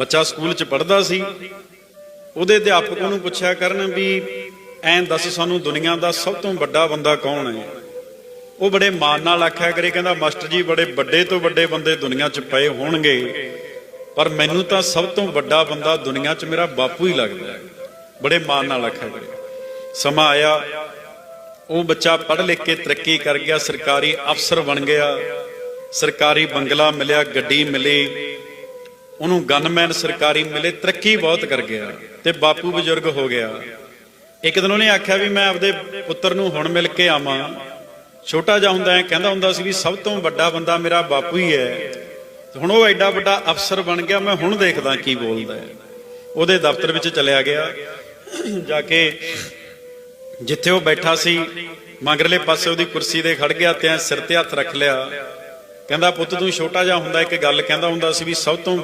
ਬੱਚਾ ਸਕੂਲ 'ਚ ਪੜ੍ਹਦਾ ਸੀ, ਉਹਦੇ ਅਧਿਆਪਕ ਉਹਨੂੰ ਪੁੱਛਿਆ ਕਰਨ ਵੀ ਐਂ ਦੱਸ ਸਾਨੂੰ ਦੁਨੀਆ ਦਾ ਸਭ ਤੋਂ ਵੱਡਾ ਬੰਦਾ ਕੌਣ ਹੈ? ਉਹ ਬੜੇ ਮਾਣ ਨਾਲ ਆਖਿਆ ਕਰੇ, ਕਹਿੰਦਾ, ਮਾਸਟਰ ਜੀ, ਬੜੇ ਵੱਡੇ ਤੋਂ ਵੱਡੇ ਬੰਦੇ ਦੁਨੀਆ 'ਚ ਪਏ ਹੋਣਗੇ, ਪਰ ਮੈਨੂੰ ਤਾਂ ਸਭ ਤੋਂ ਵੱਡਾ ਬੰਦਾ ਦੁਨੀਆ 'ਚ ਮੇਰਾ ਬਾਪੂ ਹੀ ਲੱਗਦਾ ਬੜੇ ਮਾਣ ਨਾਲ ਆਖਿਆ ਕਰੇ। ਸਮਾਂ ਆਇਆ, ਉਹ ਬੱਚਾ ਪੜ੍ਹ ਲਿਖ ਕੇ ਤਰੱਕੀ ਕਰ ਗਿਆ, ਸਰਕਾਰੀ ਅਫਸਰ ਬਣ ਗਿਆ, ਸਰਕਾਰੀ ਬੰਗਲਾ ਮਿਲਿਆ, ਗੱਡੀ ਮਿਲੀ ਉਹਨੂੰ ਗਨਮੈਨ ਸਰਕਾਰੀ ਮਿਲੇ, ਤਰੱਕੀ ਬਹੁਤ ਕਰ ਗਿਆ ਤੇ ਬਾਪੂ ਬਜ਼ੁਰਗ ਹੋ ਗਿਆ। ਇੱਕ ਦਿਨ ਉਹਨੇ ਆਖਿਆ ਵੀ ਮੈਂ ਆਪਦੇ ਪੁੱਤਰ ਨੂੰ ਹੁਣ ਮਿਲ ਕੇ ਆਵਾਂ। ਛੋਟਾ ਜਿਹਾ ਹੁੰਦਾ ਐ ਕਹਿੰਦਾ ਹੁੰਦਾ ਸੀ ਵੀ ਸਭ ਤੋਂ ਵੱਡਾ ਬੰਦਾ ਮੇਰਾ ਬਾਪੂ ਹੀ ਹੈ। ਹੁਣ ਉਹ ਐਡਾ ਵੱਡਾ ਅਫਸਰ ਬਣ ਗਿਆ, ਮੈਂ ਹੁਣ ਦੇਖਦਾ ਕੀ ਬੋਲਦਾ ਹੈ। ਉਹਦੇ ਦਫ਼ਤਰ ਵਿੱਚ ਚਲਿਆ ਗਿਆ। ਜਾ ਕੇ ਜਿੱਥੇ ਉਹ ਬੈਠਾ ਸੀ, ਮਗਰਲੇ ਪਾਸੇ ਉਹਦੀ ਕੁਰਸੀ ਦੇ ਖੜ ਗਿਆ ਤੇ ਸਿਰ ਤੇ ਹੱਥ ਰੱਖ ਲਿਆ। ਕਹਿੰਦਾ, ਪੁੱਤ, ਤੂੰ ਛੋਟਾ ਜਿਹਾ ਹੁੰਦਾ, ਇੱਕ ਗੱਲ ਕਹਿੰਦਾ ਹੁੰਦਾ ਸੀ ਵੀ ਸਭ ਤੋਂ